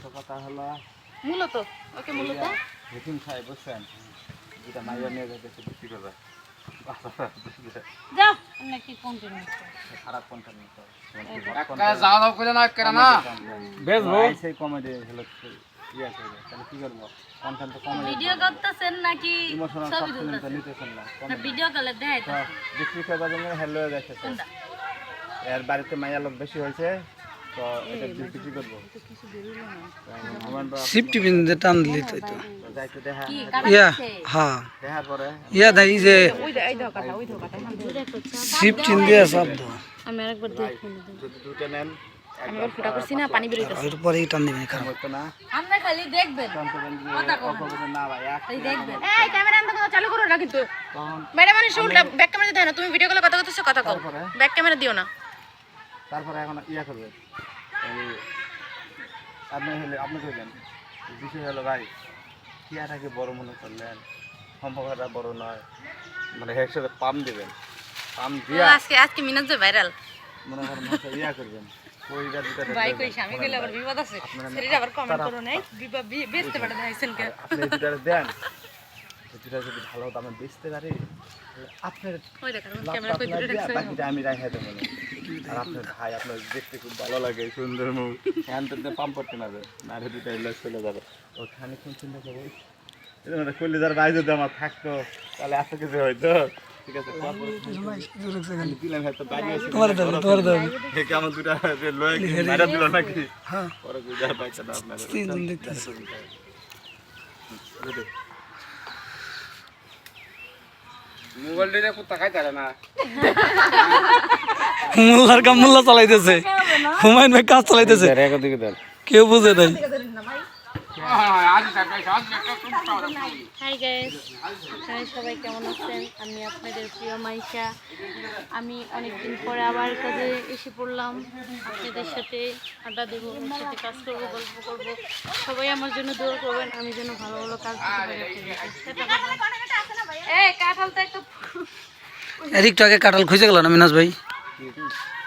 মূলত কথা হলো। মূলত? ওকে মূলত? হেকিম সাহেব বুঝছেন যেটা মাইয়া নিয়ে যাচ্ছে বিক্রি করবে। যাও আমরা কন্টিনিউ খারাপ কন্টেন্ট একটা যাওয়া দাও করে না। একটা না বেচবো সেই কমেডি হলো ইয়ে করবে তাহলে কি করব? কন্টেন্ট তো কমেডি ভিডিও করতেছেন নাকি ইমোশনাল সব ফিল্ম তো নিতেছেন না না ভিডিও কলে দেয় তো বিক্রি করবার জন্য হ্যালো হয়ে এর বাড়িতে মাইয়া লোক বেশি হয়েছে। তো এটা বিক্রি করব? আমার বা- শিপ টিফিন যে টান দিলি তো তো যাইতে দেখা। কি ইয়া কাটা হ্যাঁ দেখার পরে। ইয়া দেখ যে শিপ দিয়ে সব তো আমি আরেকবার দেখব দুটো নেন আমি ওর ফুটা করছি না পানি বেরোইতেছে। ওর পরে টান দিবেন খারাপ। হতো না। আমরা খালি দেখবেন। কনফিডেন্স অপবিত্র না ভাই এক দেখবেন। এই ক্যামেরা আনতে চালু করো না কিন্তু। ম্যাডাম মানে উল্টা ব্যাক ক্যামেরা দিতে হয় না তুমি ভিডিও কলে কথা বলতেছো কথা কও। ব্যাক ক্যামেরা দিও না। তারপরে এখন ইয়া করবে। এই আপনি হলে আপনি কইলেন বিষয় হলো ভাই কিয়াটাকে বড় মনে করলেন সম্পর্কটা বড় নয়। মানে একসাথে পাম দেবেন। পাম দিয়া আজকে আজকে মিনাজ যে ভাইরাল মনে করেন ইয়া করবেন। কইরা দুটা ভাই কই স্বামী কইলে আবার বিপদ আছে। সেটা আবার কমেন্ট করো নাই। বিপদ বেচতে পারে দেখাইছেন কে আপনি দুটা দেন। যদি ভালো দামে বেচতে পারি আপনার আমি রাখা দেবো। না। আর আপনার ভাই আপনার দেখতে খুব ভালো লাগে সুন্দর মুখ। হ্যান্ড তো পাম্প করতে না যাবে না রে দুটা ইলাজ চলে যাবে। ওখানে কোন চিন্তা করব এটা করলে যার ভাই যদি আমার থাকতো তাহলে এত কিছু হয়তো ঠিক আছে দিলাম হয়তো বাড়ি এসে তোমার দাও তোমার দাও দেখে আমার দুটা লয়ে মারা দিল নাকি? হ্যাঁ। পরে বুঝা পাইছে না আপনার তিনজন দেখতেছে। মোবাইল দিয়ে কুত্তা খাইতে না? মোল্লার কাম মোল্লা চালাইতেছে। হুমায়ুন ভাই কাজ চালাইতেছে। কেউ বুঝে নাই। সবাই কেমন আছেন? আমি আপনাদের প্রিয় মাইশা। আমি অনেকদিন পরে আবার কাজে এসে পড়লাম। আপনাদের সাথে আড্ডা দেবো সাথে কাজ করব গল্প করব। সবাই আমার জন্য দোয়া করবেন আমি যেন ভালো ভালো কাজ দিতে পারি কাঁঠাল একটু আগে কাটাল খুঁজে গেল না মিনাজ ভাই? 嗯。